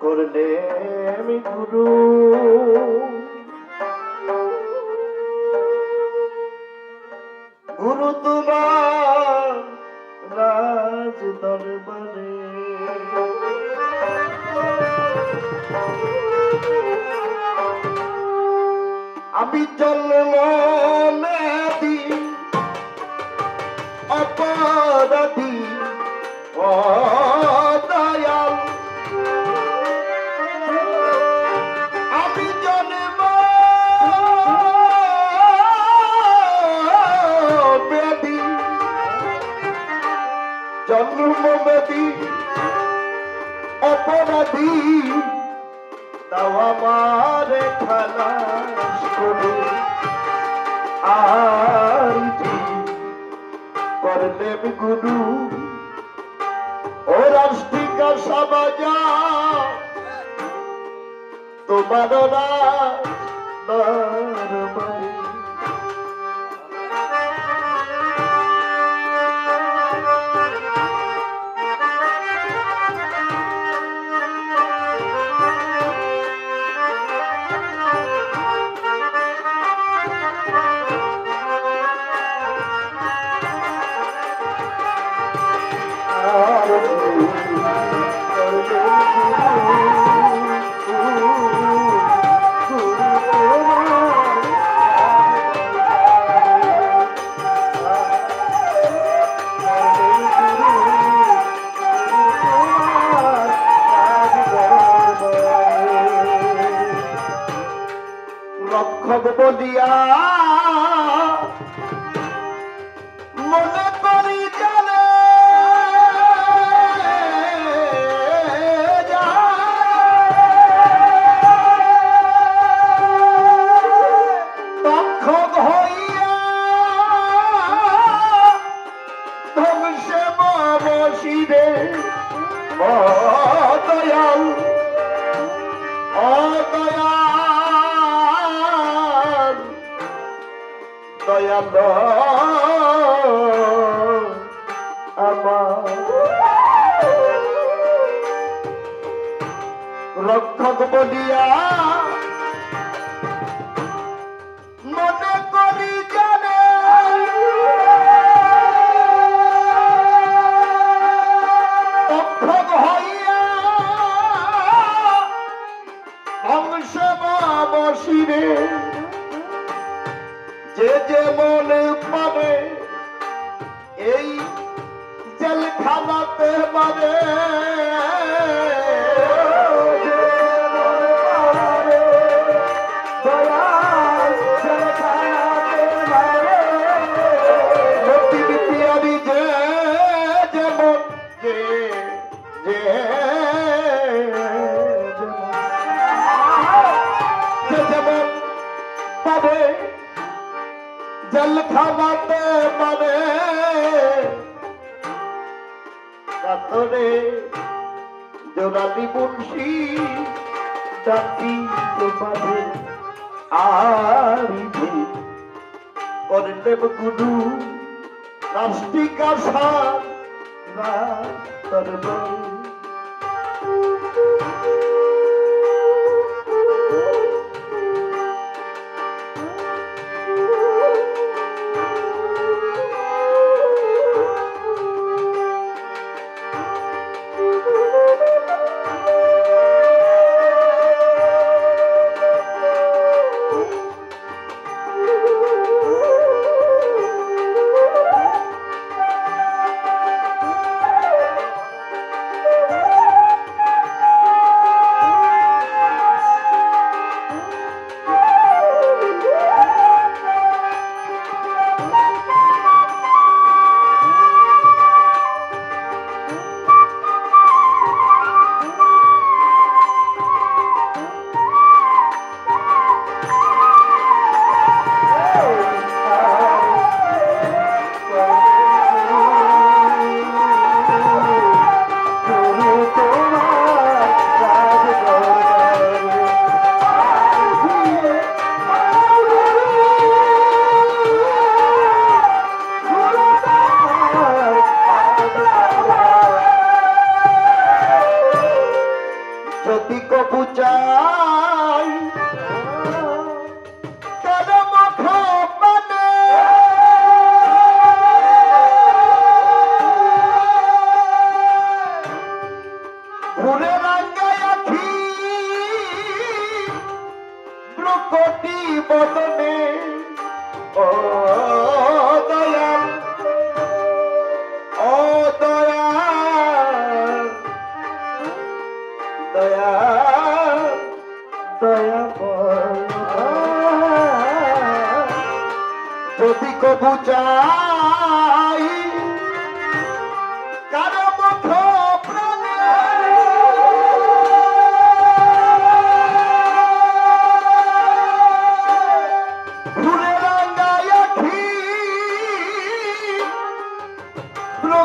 করলে আমি গুরু। গুরু তোমার রাজ দরবারে। আমি জন্ম অপরাধী। ও আর জি করলে গুরু। ও রাষ্ট্রিকা সমাজা তোমার রাজ রক্ষক বলিয়া মনে করি জানে বসিরে দয়াল। দয়াল আমার রক্ষক বলিয়া করলে গুরু রাষ্ট্রিকা সার তরবারি চাই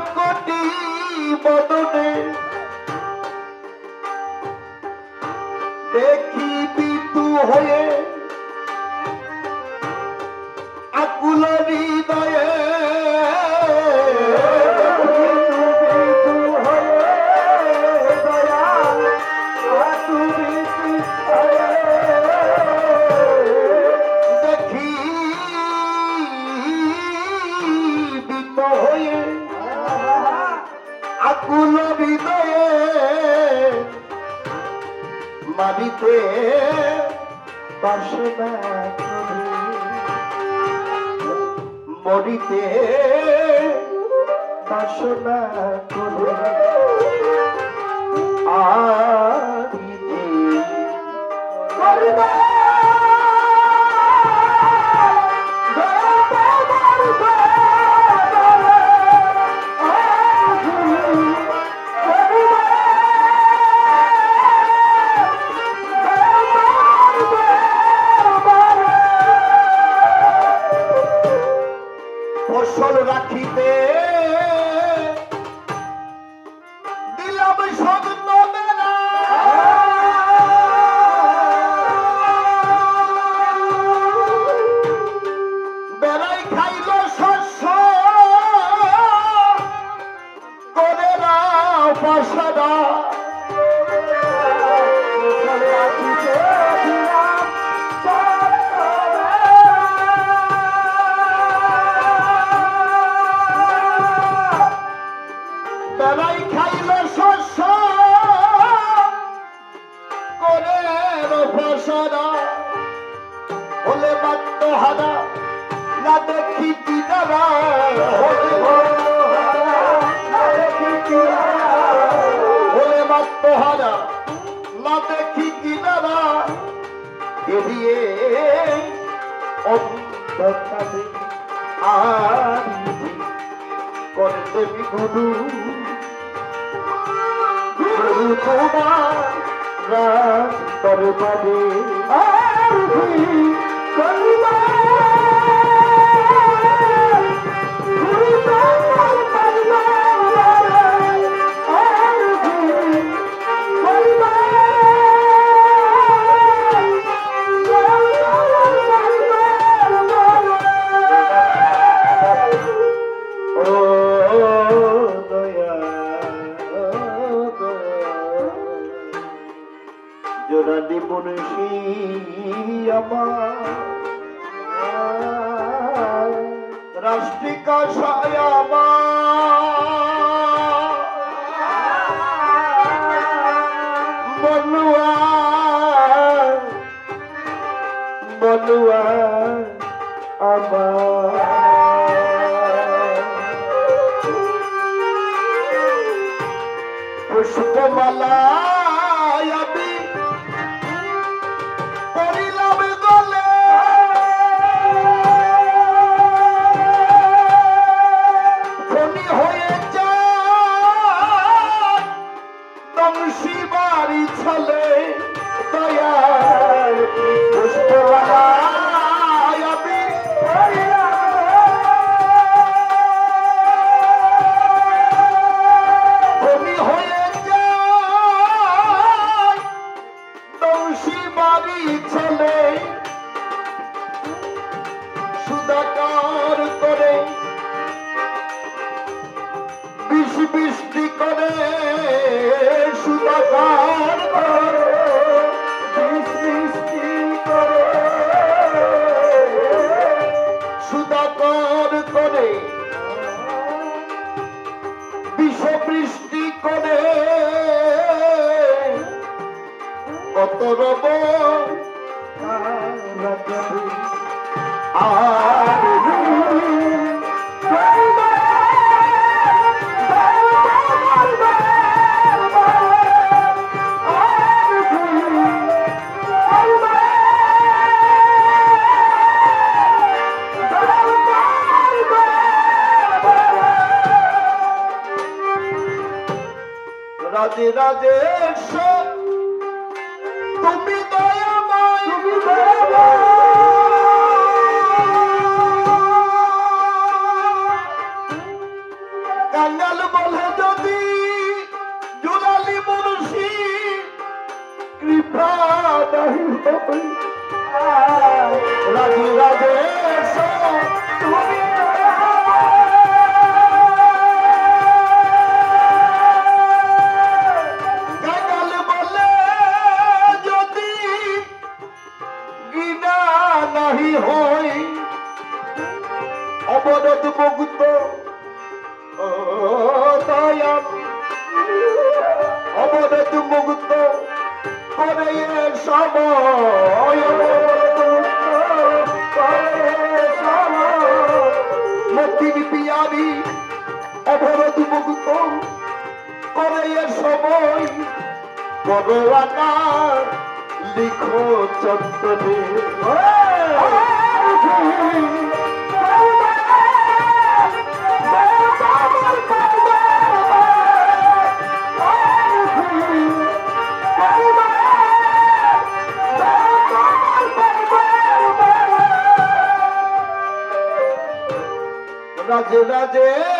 প্রকটি বদনে বাসনা মরিতে বাসনা করে আরিতে বেড়াই খাইল শস্য। করে ফসরা হলে মাত্র হারা না দেখি কি হলে মাত্র হারা না দেখি কি দাঁড়া অন্ধকারে আর করতে গুরু গুরু তোমার রাত দরবারে আরতি করিবা বলুয়া আমার। পুষ্পমালা রাজে রাজেশ্বর তুমি দয়াময়। তুমি কাঙ্গাল বলে যদি জুলালি মুনশি কৃপা নাহি রাজে হই অবরোধ মুক্ত ও দয়াল অবরোধ মুক্ত করে সময় অবরোধ মুক্ত করে এ সময় মতির পিয়ারি অবরোধ মুক্ত করে সময় ভগবানা লিখো চন্দনে রাজে রাজেশ্বর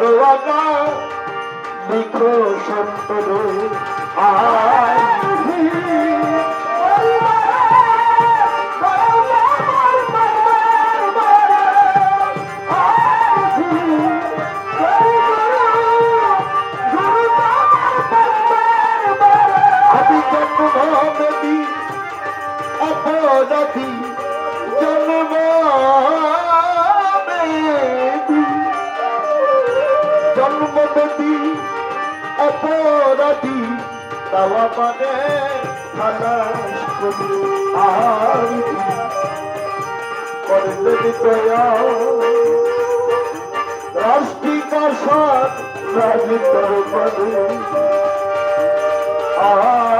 পরওয়ানা লিখো সন্তরে আয় আমি জন্মভূমি জন্মবতী অপরাধী তাওয়া মানে খালাস করি আর করলে দয়া রাষ্ট্রিকার সাথ রাজি করবে আর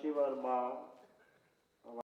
আমার হাসিবার মা